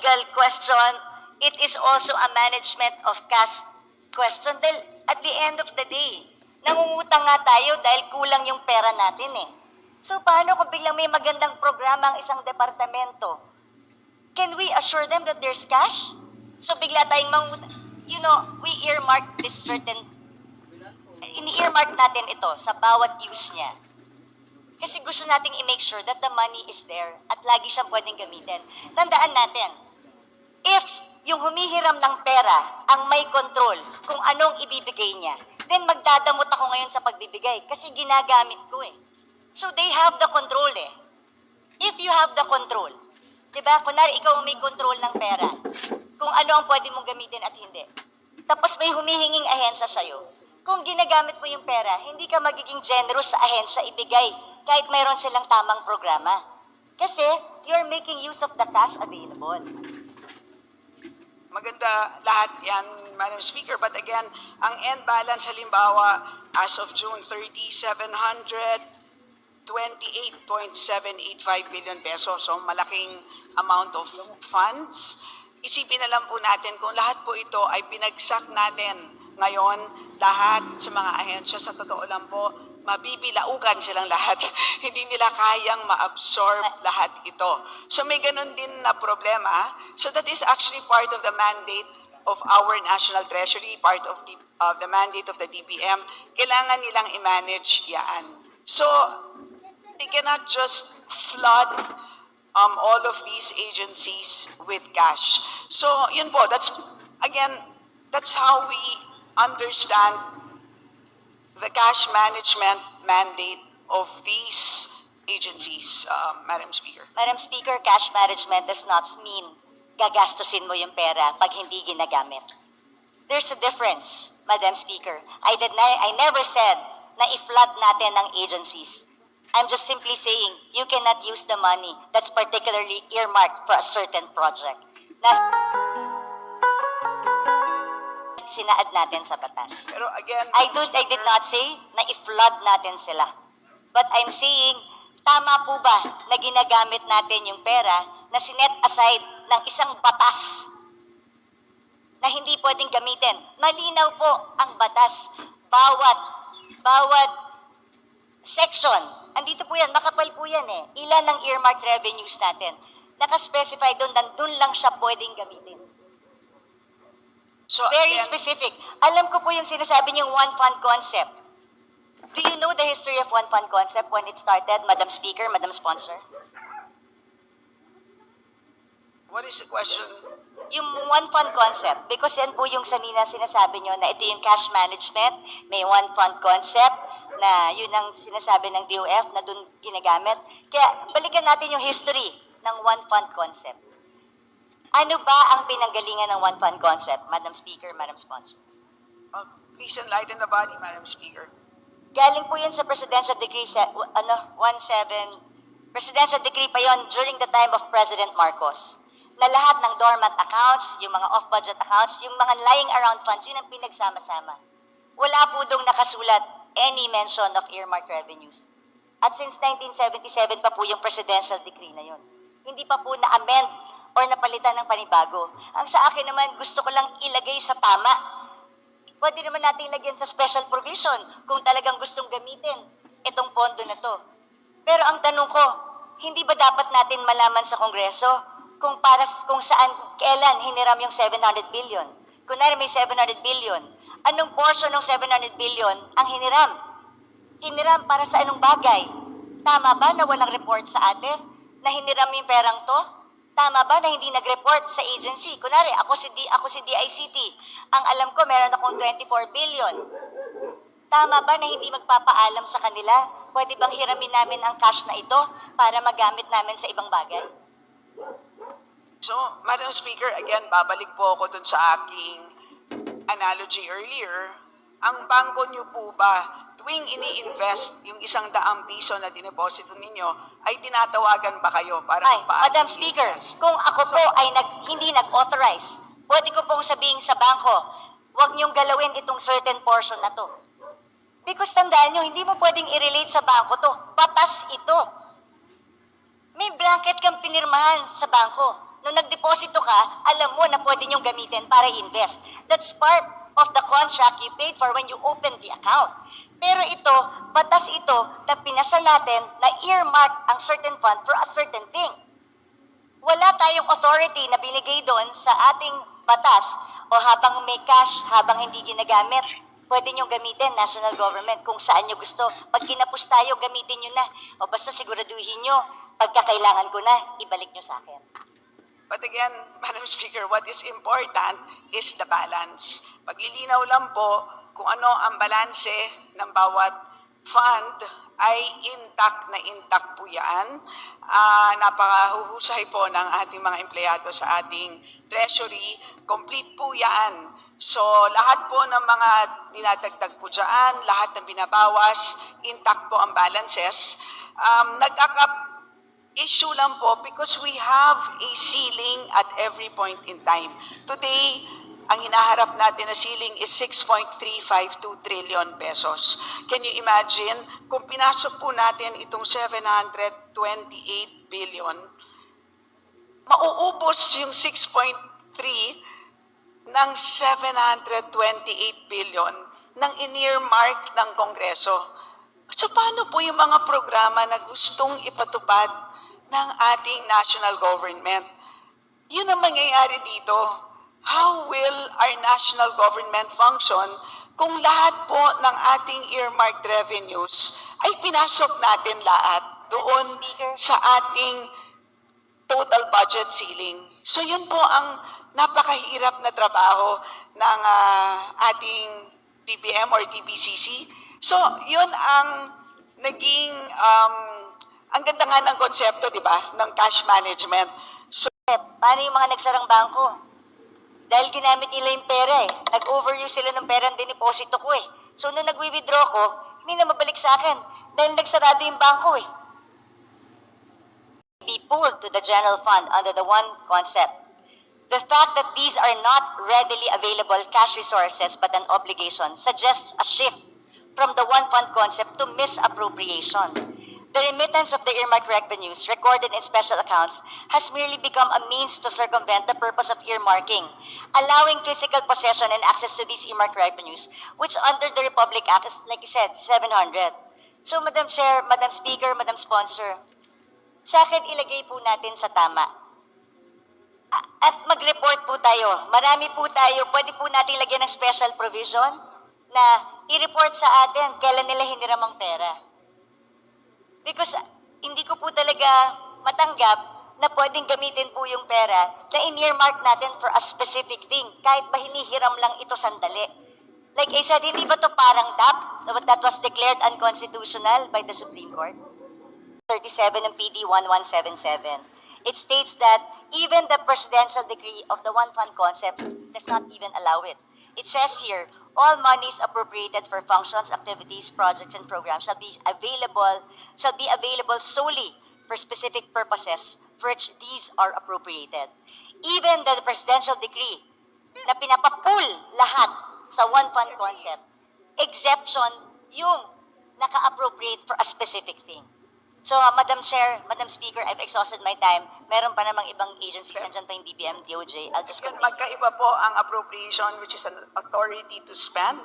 legal question, it is also a management of cash question. Dahil at the end of the day, nangungutang nga tayo dahil kulang yung pera natin eh. So paano kung biglang may magandang programa ang isang departamento? Can we assure them that there's cash? So bigla tayong mangutang. You know, we earmark this certain ini-earmark natin ito sa bawat use niya. Kasi gusto nating i-make sure that the money is there at lagi siyang pwedeng gamitin. Tandaan natin, if yung humihiram ng pera ang may control kung anong ibibigay niya, then magdadamot ako ngayon sa pagbibigay kasi ginagamit ko eh. So they have the control eh. If you have the control, di ba? Kunwari ikaw may control ng pera, kung ano ang pwede mong gamitin at hindi. Tapos may humihinging ahensya sa'yo. Kung ginagamit mo yung pera, hindi ka magiging generous sa ahensya ibigay kahit mayroon silang tamang programa. Kasi you're making use of the cash available. Maganda lahat yan, Madam Speaker. But again, ang end balance halimbawa as of June 30, 728.785 billion pesos. So malaking amount of funds. Isipin na lang po natin kung lahat po ito ay pinagsak natin ngayon, lahat sa mga ahensya, sa totoo lang po, mabibilaukan silang lahat. Hindi nila kayang ma-absorb lahat ito. So may ganun din na problema. So that is actually part of the mandate of our National Treasury, part of the, of the mandate of the DBM. Kailangan nilang i-manage yan. So they cannot just flood um, all of these agencies with cash. So yun po, that's, again, that's how we understand the cash management mandate of these agencies, uh, Madam Speaker. Madam Speaker, cash management does not mean gagastusin mo yung pera pag hindi ginagamit. There's a difference, Madam Speaker. I did not, I never said na i-flood natin ng agencies. I'm just simply saying you cannot use the money that's particularly earmarked for a certain project. Na sinaad natin sa batas. Pero again, I did, I did not say na i-flood natin sila. But I'm saying, tama po ba na ginagamit natin yung pera na sinet aside ng isang batas na hindi pwedeng gamitin? Malinaw po ang batas. Bawat, bawat section, andito po yan, makapal po yan eh. Ilan ang earmarked revenues natin? Nakaspecify doon, nandun lang siya pwedeng gamitin. So Very again, specific. Alam ko po yung sinasabi niyong one fund concept. Do you know the history of one fund concept when it started, Madam Speaker, Madam Sponsor? what is the question? Yung one fund concept, because yan po yung sanina sinasabi niyo na ito yung cash management, may one fund concept na yun ang sinasabi ng DOF na dun ginagamit. Kaya balikan natin yung history ng one fund concept. Ano ba ang pinanggalingan ng one fund concept, Madam Speaker, Madam Sponsor? Uh, please enlighten the body, Madam Speaker. Galing po yun sa Presidential Decree, sa, ano, 17, Presidential Decree pa yon during the time of President Marcos. Na lahat ng dormant accounts, yung mga off-budget accounts, yung mga lying around funds, yun ang pinagsama-sama. Wala po dong nakasulat any mention of earmark revenues. At since 1977 pa po yung Presidential Decree na yun. Hindi pa po na-amend or napalitan ng panibago. Ang sa akin naman, gusto ko lang ilagay sa tama pwede naman nating lagyan sa special provision kung talagang gustong gamitin itong pondo na to. Pero ang tanong ko, hindi ba dapat natin malaman sa Kongreso kung para kung saan kailan hiniram yung 700 billion? Kunwari may 700 billion, anong portion ng 700 billion ang hiniram? Hiniram para sa anong bagay? Tama ba na walang report sa atin na hiniram yung perang to? Tama ba na hindi nag-report sa agency? Kunwari, ako si, D, ako si DICT. Ang alam ko, meron akong 24 billion. Tama ba na hindi magpapaalam sa kanila? Pwede bang hiramin namin ang cash na ito para magamit namin sa ibang bagay? So, Madam Speaker, again, babalik po ako dun sa aking analogy earlier. Ang bangko niyo po ba, tuwing ini-invest yung isang daang piso na dineposito ninyo, ay tinatawagan ba kayo para Ay, Madam? Speaker, kung ako po ay nag, hindi nag-authorize, pwede ko pong sabihin sa bangko, huwag niyong galawin itong certain portion na to. Because tandaan niyo, hindi mo pwedeng i-relate sa bangko to. Patas ito. May blanket kang pinirmahan sa bangko. nung nagdeposito ka, alam mo na pwede niyong gamitin para invest. That's part of the contract you paid for when you opened the account. Pero ito, batas ito na pinasa natin na earmark ang certain fund for a certain thing. Wala tayong authority na binigay doon sa ating batas o habang may cash, habang hindi ginagamit, pwede niyong gamitin, national government, kung saan niyo gusto. Pag kinapos tayo, gamitin niyo na. O basta siguraduhin niyo, pagkakailangan ko na, ibalik niyo sa akin. But again, Madam Speaker, what is important is the balance. Paglilinaw lang po kung ano ang balanse ng bawat fund ay intact na intact po yan. Ah, napakahuhusay po ng ating mga empleyado sa ating treasury. Complete po yan. So, lahat po ng mga dinadagdag po dyan, lahat ng binabawas, intact po ang balances. Um, nagkaka issue lang po because we have a ceiling at every point in time. Today, ang hinaharap natin na ceiling is 6.352 trillion pesos. Can you imagine kung pinasok po natin itong 728 billion, mauubos yung 6.3 ng 728 billion ng in-earmark ng Kongreso. So paano po yung mga programa na gustong ipatupad ng ating national government? Yun ang mangyayari dito. How will our national government function kung lahat po ng ating earmarked revenues ay pinasok natin lahat doon sa ating total budget ceiling. So yun po ang napakahirap na trabaho ng ah, ating DBM or DBCC. So yun ang naging, um, ang ganda nga ng konsepto, di ba, ng cash management. So paano yung mga nagsarang bangko? Dahil ginamit nila yung pera eh. Nag-overuse sila ng pera ng diniposito ko eh. So nung nag-withdraw ko, hindi na mabalik sa akin. Dahil nagsarado yung bangko eh. Be pooled to the general fund under the one concept. The fact that these are not readily available cash resources but an obligation suggests a shift from the one fund concept to misappropriation. The remittance of the earmark revenues recorded in special accounts has merely become a means to circumvent the purpose of earmarking, allowing physical possession and access to these earmark revenues, which under the Republic Act is, like you said, 700. So, Madam Chair, Madam Speaker, Madam Sponsor, sa akin ilagay po natin sa tama. At mag-report po tayo. Marami po tayo. Pwede po natin lagyan ng special provision na i-report sa atin kailan nila hiniram ang pera. Because ah, hindi ko po talaga matanggap na pwedeng gamitin po yung pera na in-earmark natin for a specific thing, kahit ba hinihiram lang ito sandali. Like I said, hindi ba to parang DAP that was declared unconstitutional by the Supreme Court? 37 ng PD 1177. It states that even the presidential decree of the one fund concept does not even allow it. It says here, all monies appropriated for functions, activities, projects, and programs shall be available shall be available solely for specific purposes for which these are appropriated. Even the presidential decree na pinapapool lahat sa one fund concept, exception yung naka-appropriate for a specific thing. So, uh, Madam Chair, Madam Speaker, I've exhausted my time. Meron pa namang ibang agencies, nandiyan pa yung DBM, DOJ. I'll just yun, continue. magkaiba po ang appropriation which is an authority to spend